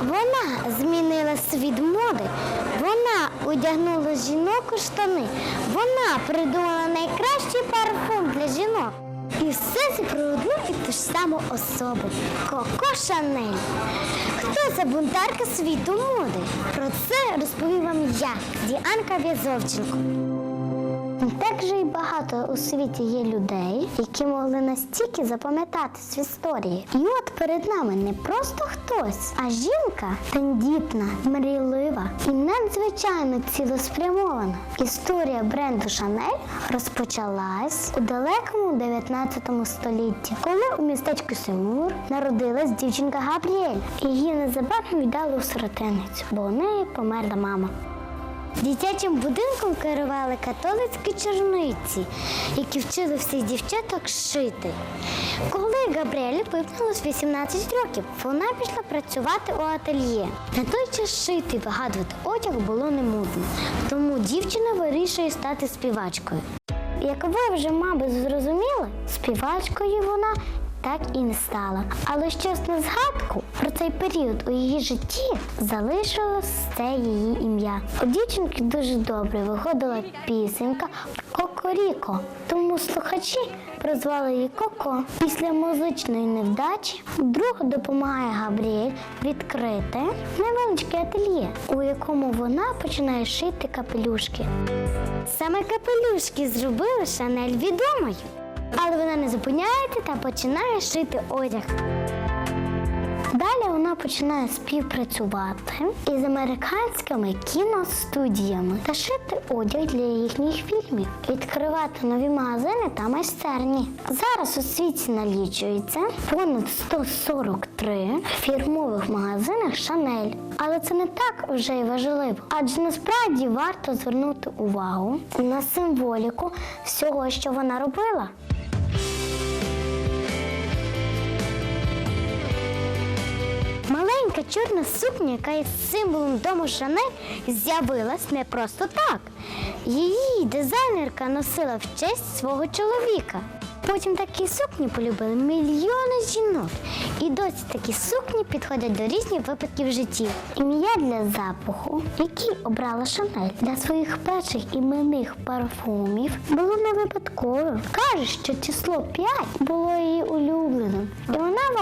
Вона змінила світ моди, вона одягнула жінок у штани, вона придумала найкращий парфум для жінок. І все це про одну і ту ж саму особу Коко Шанель. Хто ця бунтарка світу моди? Про це розповім вам я, Діанка В'язовченко. Так же і багато у світі є людей, які могли настільки запам'ятатись в історії. І от перед нами не просто хтось, а жінка тендітна, мрійлива і надзвичайно цілеспрямована. Історія бренду Шанель розпочалась у далекому 19 столітті, коли у містечку Симур народилась дівчинка Габріель. Її незабаром віддали у сиротиницю, бо у неї померла мама. Дитячим будинком керували католицькі черниці, які вчили всіх дівчаток шити. Коли Габріелі виповнилось 18 років, вона пішла працювати у ательє. На той час шити і вигадувати одяг було не модно, тому дівчина вирішує стати співачкою. Як ви вже, мабуть, зрозуміли, співачкою вона так і не стала. Але щось на згадку про цей період у її житті залишилось це її ім'я. У дівчинки дуже добре виходила пісенька Кокоріко, тому слухачі прозвали її Коко. Після музичної невдачі друг допомагає Габріель відкрити невеличке ательє, у якому вона починає шити капелюшки. Саме капелюшки зробили Шанель відомою. Але вона не зупиняється та починає шити одяг. Далі вона починає співпрацювати із американськими кіностудіями та шити одяг для їхніх фільмів, відкривати нові магазини та майстерні. Зараз у світі налічується понад 143 фірмових магазинах Шанель. Але це не так вже й важливо, адже насправді варто звернути увагу на символіку всього, що вона робила. Маленька чорна сукня, яка є символом дому Шанель, з'явилась не просто так. Її дизайнерка носила в честь свого чоловіка. Потім такі сукні полюбили мільйони жінок. І досі такі сукні підходять до різних випадків житті. Ім'я для запаху, який обрала Шанель для своїх перших іменних парфумів, було не випадковим. Каже, що число 5 було її улюбленим. І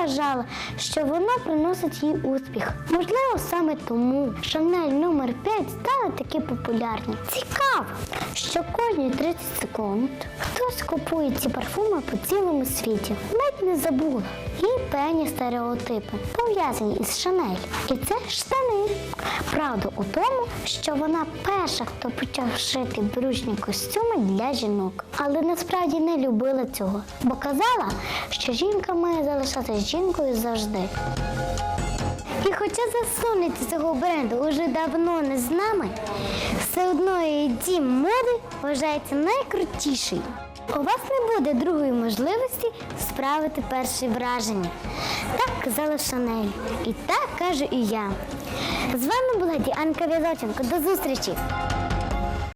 вважала, що воно приносить їй успіх. Можливо, саме тому Шанель номер 5 стала такі популярні. Цікаво, що кожні 30 секунд хтось купує ці парфуми по цілому світі. Ледь не забула. І певні стереотипи пов'язані із Шанель. І це штани. Правда у тому, що вона перша, хто почав шити брючні костюми для жінок. Але насправді не любила цього, бо казала, що жінка має залишатися жінкою завжди. І хоча засновниця цього бренду уже давно не з нами, все одно її дім моди вважається найкрутіший. У вас не буде другої можливості справити перше враження. Так казала Шанель. І так кажу і я. З вами була Діанка В'язоченко. До зустрічі!